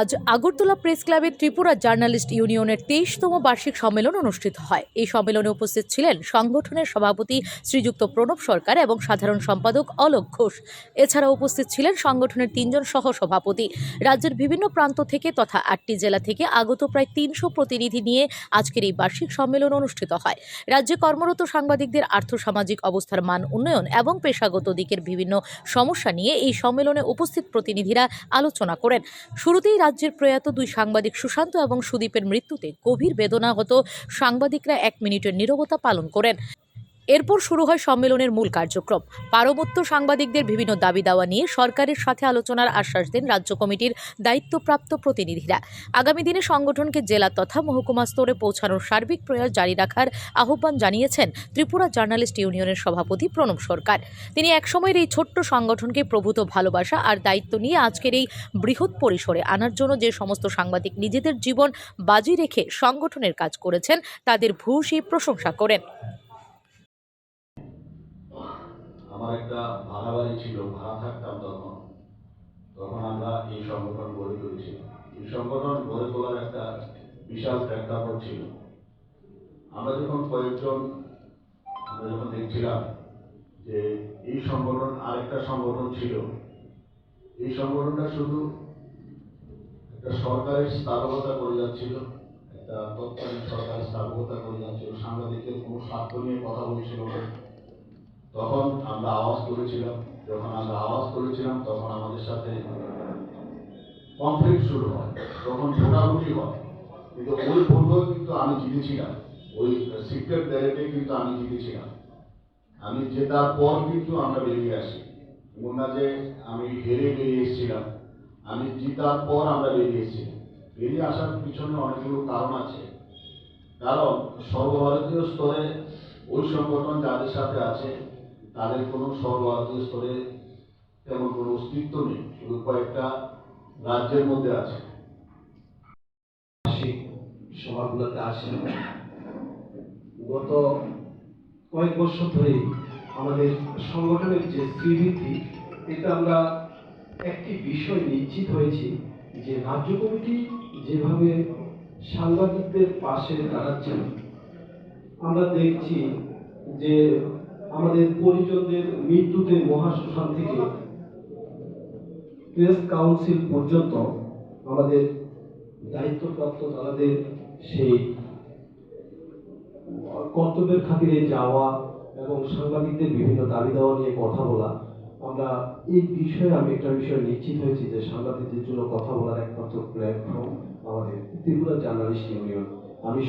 আজ আগরতলা প্রেস ক্লাবে ত্রিপুরা জার্নালিস্ট ইউনিয়নের তেইশতম বার্ষিক সম্মেলন অনুষ্ঠিত হয়। এই সম্মেলনে উপস্থিত ছিলেন সংগঠনের সভাপতি শ্রীযুক্ত প্রণব সরকার এবং সাধারণ সম্পাদক অলোক ঘোষ। এছাড়া উপস্থিত ছিলেন সংগঠনের তিনজন সহ সভাপতি রাজ্যের বিভিন্ন প্রান্ত থেকে তথা আটটি জেলা থেকে আগত প্রায় তিনশো প্রতিনিধি নিয়ে আজকের এই বার্ষিক সম্মেলন অনুষ্ঠিত হয়। রাজ্যে কর্মরত সাংবাদিকদের আর্থসামাজিক অবস্থার মান উন্নয়ন এবং পেশাগত দিকের বিভিন্ন সমস্যা নিয়ে এই সম্মেলনে উপস্থিত প্রতিনিধিরা আলোচনা করেন। শুরুতেই রাজ্যের প্রয়াত দুই সাংবাদিক সুশান্ত এবং সুদীপের মৃত্যুতে গভীর বেদনাগত সাংবাদিকরা এক মিনিটের নিরবতা পালন করেন। এরপর শুরু হয় সম্মেলনের মূল কার্যক্রম। পারমত্য সাংবাদিকদের বিভিন্ন দাবি দাওয়া নিয়ে সরকারের সাথে আলোচনার আশ্বাস দেন রাজ্য কমিটির দায়িত্বপ্রাপ্ত প্রতিনিধিরা। আগামী দিনে সংগঠনকে জেলা তথা মহকুমা স্তরে পৌঁছানোর সার্বিক প্রয়াস জারি রাখার আহ্বান জানিয়েছেন ত্রিপুরা জার্নালিস্ট ইউনিয়নের সভাপতি প্রণব সরকার। তিনি একসময়ের এই ছোট্ট সংগঠনকে প্রভূত ভালোবাসা আর দায়িত্ব নিয়ে আজকের এই বৃহৎ পরিসরে আনার জন্য যে সমস্ত সাংবাদিক নিজেদের জীবন বাজি রেখে সংগঠনের কাজ করেছেন, তাদের ভূয়সী প্রশংসা করেন। আমার একটা ভাড়া বাড়ি ছিল, ভাড়া থাকতাম তখন। তখন আমরা এই সংগঠন গড়ে তুলেছিলাম এই সংগঠন গড়ে তোলার একটা বিশাল প্রেক্ষাপট ছিল। আমরা যখন কয়েকজন, আমরা যখন দেখছিলাম যে এই সংগঠন আরেকটা সংগঠন ছিল, এই সংগঠনটা শুধু একটা সরকারের স্থাবকতা করে যাচ্ছিল, একটা তৎকালীন সরকারের স্থাবকতা করে যাচ্ছিল, সাংবাদিকদের কোনো স্বার্থ নিয়ে কথা বলছিল না। করেছিলাম, যখন আমরা আওয়াজ করেছিলাম, তখন আমাদের সাথে কনফ্লিক্ট শুরু হয়, তখন ভোটাভুটি হয়। কিন্তু ওই ভোটও কিন্তু আমি জিতেছিলাম। ওই সিক্রেট ব্যালেটে কিন্তু আমি জিতেছিলাম। আমি জেতার পর কিন্তু আমরা বেরিয়ে আসি। এমন যে আমি হেরে বেরিয়ে এসেছিলাম, আমি জিতার পর আমরা বেরিয়ে এসেছিলাম। বেরিয়ে আসার পিছনে অনেকগুলো কারণ আছে। কারণ সর্বভারতীয় স্তরে ওই সংগঠন যাদের সাথে আছে তাদের কোনো সর্বভারতীয় স্তরে তেমন কোনো অস্তিত্ব নেই, শুধু কয়েকটা রাজ্যের মধ্যে আছে। সভাগুলোতে আসেন গত কয়েক বছর ধরেই আমাদের সংগঠনের যে শ্রীবৃদ্ধি, এটা আমরা একটি বিষয় নিশ্চিত হয়েছি যে রাজ্য কমিটি যেভাবে সাংবাদিকদের পাশে দাঁড়াচ্ছেন আমরা দেখছি যে আমাদের পরিজনদের মৃত্যুতে মহাশ্মশান থেকে প্রেস কাউন্সিল পর্যন্ত আমাদের দায়িত্বপ্রাপ্ত তাদের সেই কর্তব্যের খাতিরে যাওয়া এবং সাংবাদিকদের বিভিন্ন দাবি দেওয়া নিয়ে কথা বলা, আমরা এই বিষয়ে আমি একটা বিষয় নিশ্চিত হয়েছি যে সাংবাদিকদের জন্য কথা বলার একমাত্র প্ল্যাটফর্ম আমাদের ত্রিপুরা জার্নালিস্ট ইউনিয়ন। আমি